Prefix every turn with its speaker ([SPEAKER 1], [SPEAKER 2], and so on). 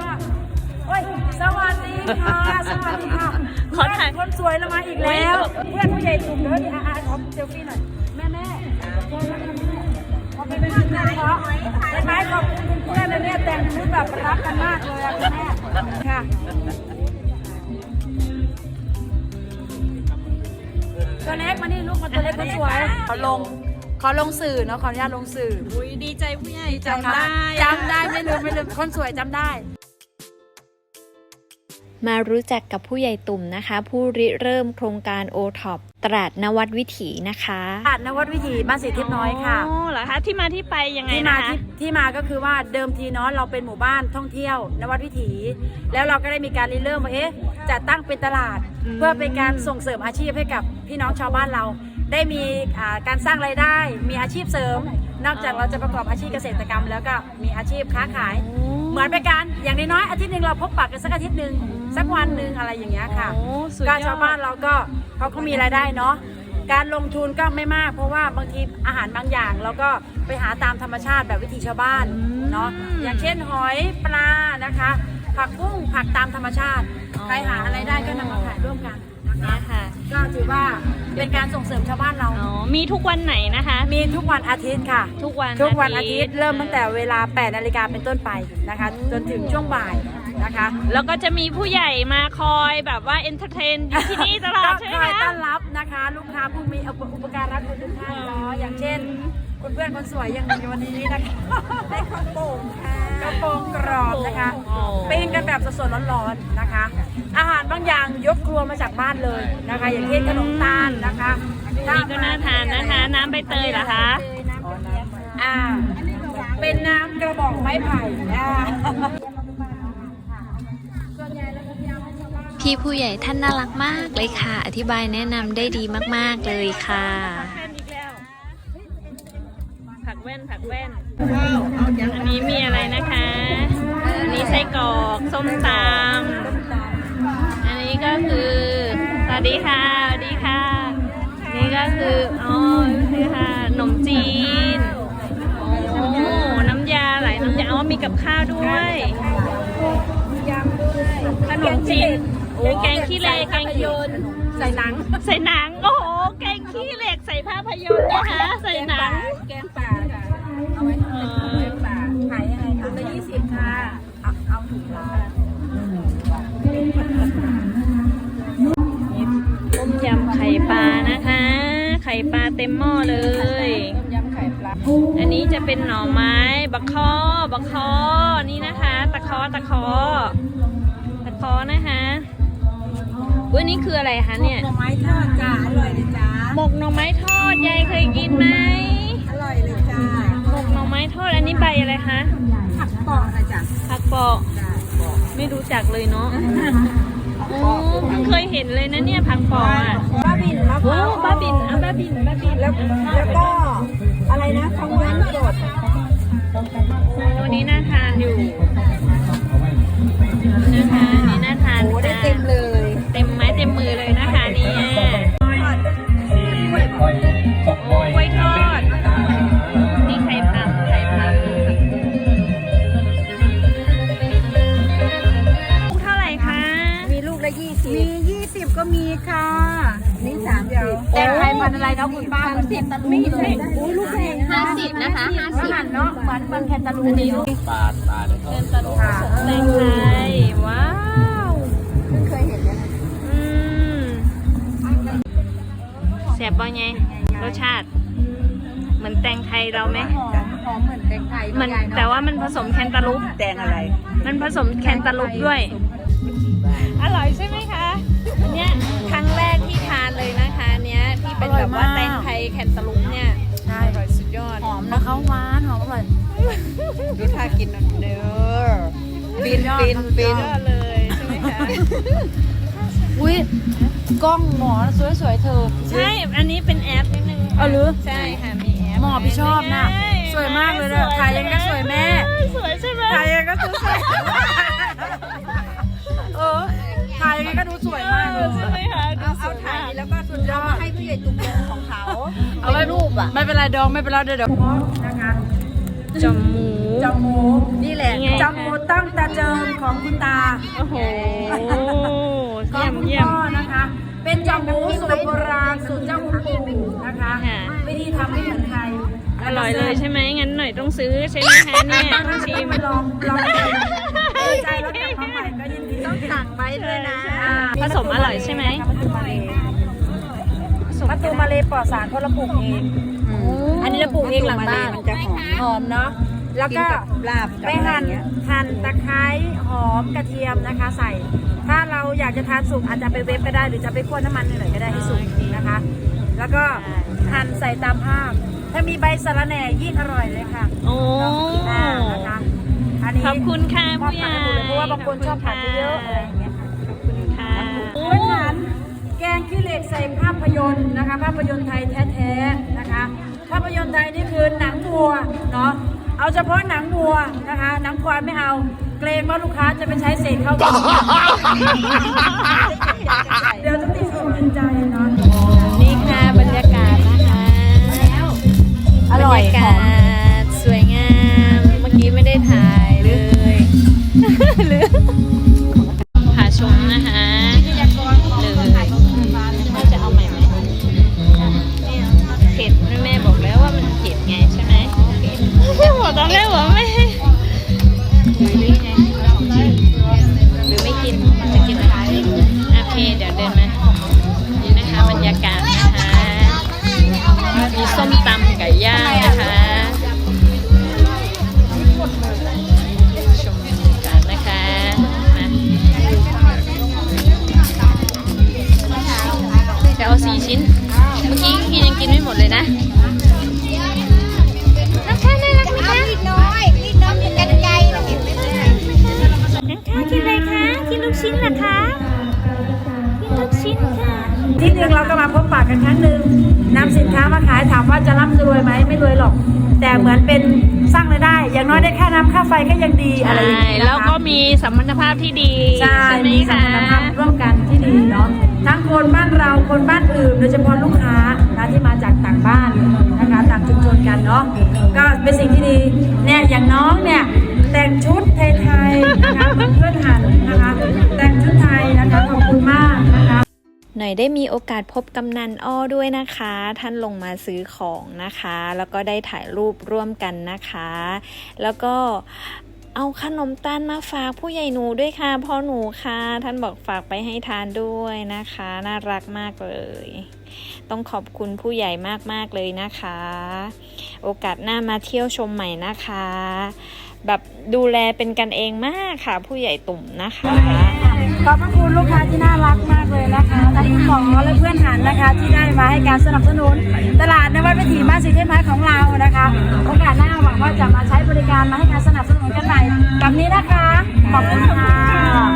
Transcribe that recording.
[SPEAKER 1] ก็โอ้ยสวัสดีค่ะ สวัสดีค่ะ
[SPEAKER 2] ขอถ่าย
[SPEAKER 1] คนสวยเรามาอีกแล้ว เพื่อนผู้ใหญ่กลุ่มเด้อดีอาร์ขอเซลฟี่หน่อย แม่แม่ขอบคุณมากนะขอไปไหมขอบคุณเพื่อนเลยเนี่ยแต่งชุดแบบรักกันมากเลยอะคุณแม่ค่ะ ตัวเล็กมานี่ลูกมาตัวเล็กคนสวยขอลง ขอลงสื่อเนาะขออนุญาตลงสื่อ
[SPEAKER 2] อุ้ยดีใจผู้ใหญ่
[SPEAKER 1] จำได้จำได้ไม่ลืมไม่ลืมคนสวยจำได้
[SPEAKER 3] มารู้จักกับผู้ใหญ่ตุ่มนะคะ ผู้ริเริ่มโครงการโอท็อปตราดนวัดวิถีนะคะ
[SPEAKER 1] อาดนวัดวิถีบ้านสีทิพย์น้อยค่ะ
[SPEAKER 2] อ๋อเหรอคะที่มาที่ไปยังไง
[SPEAKER 1] ที่
[SPEAKER 2] นะ
[SPEAKER 1] มา
[SPEAKER 2] คะ
[SPEAKER 1] ที่ที่มาก็คือว่าเดิมทีเนาะเราเป็นหมู่บ้านท่องเที่ยวนวัดวิถี แล้วเราก็ได้มีการริเริ่มว่าเอ๊ะจะตั้งเป็นตลาด เพื่อเป็นการส่งเสริมอาชีพให้กับพี่น้องชาวบ้านเรา ได้มีอ่าการสร้างรายได้ มีอาชีพเสริม นอกจากเราจะประกอบอาชีพเกษตรกรรม แล้วก็มีอาชีพค้าขาย เหมือนเป็นการอย่างน้อยๆอาทิตย์หนึ่งเราพบปะกันสักอาทิตย์หนึ่งสักวันหนึ่งอะไรอย่างเงี้ยค่ะ
[SPEAKER 2] โอ้สุดย
[SPEAKER 1] ก็
[SPEAKER 2] อด
[SPEAKER 1] ชาวบ้านเราก็เขาก็มีรายได้เนาะการลงทุนก็ไม่มาก เพราะว่าบางทีอาหารบางอย่างเราก็ไปหาตามธรรมชาติแบบวิถีชาวบ้านเนาะอย่างเช่นหอยปลานะคะ ผักบุ้งผักตามธรรมชาติใครหาอะไรได้ก็นำมาขายร่วมกัน นะคะ
[SPEAKER 2] เนี่ยค่ะ
[SPEAKER 1] ก็ถือว่าเป็นการส่งเสริมชาวบ้านเรา
[SPEAKER 2] อ๋อ มีทุกวันไหนนะคะ
[SPEAKER 1] มีทุกวันอาทิตย์ค่ะ
[SPEAKER 2] ทุกวัน
[SPEAKER 1] ทุกวันอาทิตย์เริ่มตั้งแต่เวลา 8 นาฬิกาเป็นต้นไปนะคะ จนถึงช่วงบ่ายนะคะ
[SPEAKER 2] แล้วก็จะมีผู้ใหญ่มาคอยแบบว่าเอนเตอร์เทนอยู่ที่นี่ตลอดใช่ไหม
[SPEAKER 1] คอย
[SPEAKER 2] คะ
[SPEAKER 1] ต้อนรับนะคะ ลูกค้าผู้มีอุปการะคุณทุกท่านเนาะอย่างเช่น คุณเพื่อนคนสวยอย่างในวันนี้นะคะได้ข้าวโป่งค่ะกระโปรงกรอบนะคะ
[SPEAKER 2] โอ้
[SPEAKER 1] ปิ้งกันแบบสดๆร้อนๆนะคะ อาหารบางอย่างยกครัวมาจากบ้านเลยนะคะ อย่างเช่นขนมตาลนะคะ
[SPEAKER 2] นี่ก็น่าทานนะคะ น้ำใบเตยเหรอคะ
[SPEAKER 1] อ่าเป็นน้ำกระบอกไม้ไผ่อ่า
[SPEAKER 3] พี่ผู้ใหญ่ท่านน่ารักมากเลยค่ะ อธิบายแนะนำได้ดีมากๆเลยค่ะ
[SPEAKER 2] แว่นอีกแล้ว ผักแว่นผักแว่น อันนี้มีอะไรนะคะ อันนี้ไส้กรอกส้มตำอันนี้ก็คือ สวัสดีค่ะ สวัสดีค่ะ นี่ก็คือ อ๋อนี่ค่ะขนมจีน โอ้น้ำยาหลายน้ำยาอ๋อมีกับข้าวด้วยขนมจีน โอ้แกงขี้เหล็กแกงขี้
[SPEAKER 1] ใส่หนัง
[SPEAKER 2] ใส่หนัง โอ้โห แกงขี้เหล็กใส่ภาพยนตร์นะคะ ใส่หนัง
[SPEAKER 1] ข่
[SPEAKER 2] ปลาเต็มหม้อเลย
[SPEAKER 1] ต้มยำไข่ปลา
[SPEAKER 2] อันนี้จะเป็นหน่อไม้บักคอบักคอนี่นะคะ ตะคอตะคอตะคอนะคะอุ้ยนี่คืออะไรคะเนี่ย
[SPEAKER 1] หน่อไม้ทอดจ้าอร่อยเลยจ้า
[SPEAKER 2] หมกหน่อไม้ทอดยายเคยกินไหม
[SPEAKER 1] อร่อยเลยจ้า
[SPEAKER 2] หมกหน่อไม้ทอดอันนี้ใบอะไรคะ
[SPEAKER 1] ผักปอกนะจ้ะ
[SPEAKER 2] ผักเปาะไม่รู้จักเลยเนาะโอ้เพิ่งเคยเห็นเลยนะเนี่ยผักเปาะอะ
[SPEAKER 1] บ้าบินมะพ
[SPEAKER 2] โอ้
[SPEAKER 1] ร้าว
[SPEAKER 2] บ้าบินอะบ้าบินบ้าบิน
[SPEAKER 1] แล้วแล้วก็อะไรนะทองม้วนสด
[SPEAKER 2] โอ้นี่น่าทานอยู่นะคะนี่น่าทาน
[SPEAKER 1] โอ้ได้
[SPEAKER 2] ค่ะ
[SPEAKER 1] เต็มเลย พันธุ์อะไรเนาะคุณป้าพันสิบตันไม่ใช่โอ้ลูกแพง
[SPEAKER 3] ห้าสิบนะคะห้าสิบ
[SPEAKER 1] หันเนาะเหมือนมันแคนตาลูปนี่เนาะ
[SPEAKER 2] เดินตะลุกผสมแตงไทยว้าว
[SPEAKER 1] เพิ่งเคยเห็นเลย
[SPEAKER 2] อืมแซ่บบ่ไงรสชาติ เหมือนแตงไทยเราไหม
[SPEAKER 1] หอมหอมเหมือนแตงไทย
[SPEAKER 2] มันแต่ว่ามันผสมแคนตาลูป
[SPEAKER 1] แตงอะไร
[SPEAKER 2] มันผสมแคนตาลูปด้วย อร่อยใช่ไหมคะ เนี่ยครั้งแรก เป็นแบบว่าแตงไทยแคนตาลูปเนี่ย
[SPEAKER 1] ใช่
[SPEAKER 2] อร่อยสุดยอด
[SPEAKER 1] หอมนะเขาหวานหอมอร่อย
[SPEAKER 4] ดูท่ากินนะเด้อฟินฟินฟิน
[SPEAKER 2] ยอดเลยใช่ไหมคะ
[SPEAKER 1] อุ้ยกล้องหมอสวยๆเธอ
[SPEAKER 2] ใช่ อันนี้เป็นแอปนิดนึงค่ะ
[SPEAKER 1] เอาหรือ
[SPEAKER 2] ใช่ค่ะมีแอป
[SPEAKER 1] หมอพี่ชอบน่ะ
[SPEAKER 2] ใช่
[SPEAKER 1] สวยมากเลยเนี่ยถ่ายยังไงก็สวยแม่
[SPEAKER 2] สวยใช่ไหม
[SPEAKER 1] ถ่ายยังไงก็ดูสวยเออ ถ่ายยังไงก็ดูสวยมากเลย
[SPEAKER 2] ใช่ไหมคะดู
[SPEAKER 4] เอา
[SPEAKER 2] ส
[SPEAKER 4] เอา
[SPEAKER 2] วย
[SPEAKER 4] ถ่าย
[SPEAKER 2] มาก
[SPEAKER 4] แล้วก็สุดยอดมาให้ผู้ใหญ่ตุ้มของเขา
[SPEAKER 1] เอาไว้รูปอะไม่เป็นไรดองไม่เป็นไรเดี๋ยวเดี๋ยวนะคะ
[SPEAKER 2] จมูก
[SPEAKER 1] จำหมู
[SPEAKER 4] นี่แหละ
[SPEAKER 2] ไง
[SPEAKER 1] จำหมูตั้งตาเจิมของคุณตา
[SPEAKER 2] โอ้โห
[SPEAKER 1] ขอ
[SPEAKER 2] เยี่ย
[SPEAKER 1] ง
[SPEAKER 2] ม
[SPEAKER 1] คุณ
[SPEAKER 2] เยี่ยม
[SPEAKER 1] พ่อนะคะ เป็นจำหมูสูตรโบราณสูตรเจ้าคุณปู่นะคะ
[SPEAKER 2] ค่ะ
[SPEAKER 1] วิธีทำไม่เหมือนใคร
[SPEAKER 2] อร่อยเลยใช่ไหมงั้นหน่อยต้องซื้อใช่ไหมคะเนี่ยต้องชิม
[SPEAKER 1] ไปลองลองชิมดีใจแล้วกลับมา สั่ง
[SPEAKER 4] ไว้ด้วยนะ
[SPEAKER 2] ผสมอร่อยใช่ไหม
[SPEAKER 1] มะตูมมาเลปลอดสารเพราะเราปลูกเอง อันนี้เราปลูกเองหลังบ้าน
[SPEAKER 4] มันจะหอม
[SPEAKER 1] หอมเนาะ แล้ว
[SPEAKER 4] กิน
[SPEAKER 1] ก็
[SPEAKER 4] กับลาบกับ
[SPEAKER 1] ไป
[SPEAKER 4] อะไร
[SPEAKER 1] หั่น
[SPEAKER 4] เงี้ย
[SPEAKER 1] หั่นตะไคร้หอมกระเทียมนะคะ ใส่ ถ้าเราอยากจะทานสุกอาจจะไปเวฟก็ได้หรือจะไปคั่วน้ำมันหน่อยๆก็ได้ให้สุกนะคะ แล้วก็หั่นใส่ตามภาพ ถ้ามีใบสะระแหน่ยิ่งอร่อยเลยค่ะ
[SPEAKER 2] โอ้
[SPEAKER 1] อ่านะคะ อันนี้
[SPEAKER 2] ขอบคุณค่ะ
[SPEAKER 1] มอบ
[SPEAKER 2] ผู้ใหญ่
[SPEAKER 1] ผักให้หนูเลยเพราะว่าบางคนชอบผักเยอะๆอะไรอย่างเงี้ยค่ะ
[SPEAKER 2] ค่ะ
[SPEAKER 1] พื้นฐานแกงขี้เหล็กใส่ภาพยนตร์นะคะ ภาพยนตร์ไทยแท้ๆนะคะ ภาพยนตร์ไทยนี่คือหนังวัวเนาะเอาเฉพาะหนังวัวนะคะ หนังควายไม่เอาเกรงว่าลูกค้าจะไปใช้เศษเข้าบ้านเดี๋ยวจะติดอกติดใจเนาะ
[SPEAKER 3] นี่ค่ะบรรยากาศนะคะ
[SPEAKER 1] อร่อย
[SPEAKER 3] บรร เห
[SPEAKER 2] รอคะกินลูกชิ้นค่ะ
[SPEAKER 1] ที่หนึ่งเราก็มาพบปะกันครั้งหนึ่งนำสินค้ามาขายถามว่าจะร่ำจะรวยไหมไม่รวยหรอก แต่เหมือนเป็นสร้างรายได้ อย่างน้อยได้ค่าน้ำค่าไฟก็ยังดีอะไรอย่าง
[SPEAKER 2] ใช่
[SPEAKER 1] นี้นะคะ
[SPEAKER 2] แล้วก็มีสัมพันธภาพที่ดี
[SPEAKER 1] ใช่
[SPEAKER 2] ไหม
[SPEAKER 1] มีสัม
[SPEAKER 2] คะ
[SPEAKER 1] พันธภาพร่วมกันที่ดีเนาะ ทั้งคนบ้านเรา คนบ้านอื่น โดยเฉพาะลูกค้านะที่มาจากต่างบ้านนะคะ ต่างชุมชนกันเนาะ ก็เป็นสิ่งที่ดี เนี่ย อย่างน้องเนี่ย แต่งชุดไทยๆ ได้
[SPEAKER 3] มีโอกาสพบกำนันอ้อด้วยนะคะ ท่านลงมาซื้อของนะคะ แล้วก็ได้ถ่ายรูปร่วมกันนะคะ แล้วก็เอาขนมตาลมาฝากผู้ใหญ่หนูด้วยค่ะพ่อหนูค่ะ ท่านบอกฝากไปให้ทานด้วยนะคะ น่ารักมากเลย ต้องขอบคุณผู้ใหญ่มากๆเลยนะคะ โอกาสหน้ามาเที่ยวชมใหม่นะคะ แบบดูแลเป็นกันเองมากค่ะ ผู้ใหญ่ตุ่มนะคะ
[SPEAKER 1] ขอบพระคุณลูกค้าที่น่ารักมากเลยนะคะทั้งคุณหมอและเพื่อนหันนะคะ ที่ได้มาให้การสนับสนุน ตลาดในวัดวิถีมาสิเทพไม้ของเรานะคะโอกาสหน้าหวังว่าจะมาใช้บริการมาให้การสนับสนุนกันใหม่แบบนี้นะคะ ขอบคุณค่ะ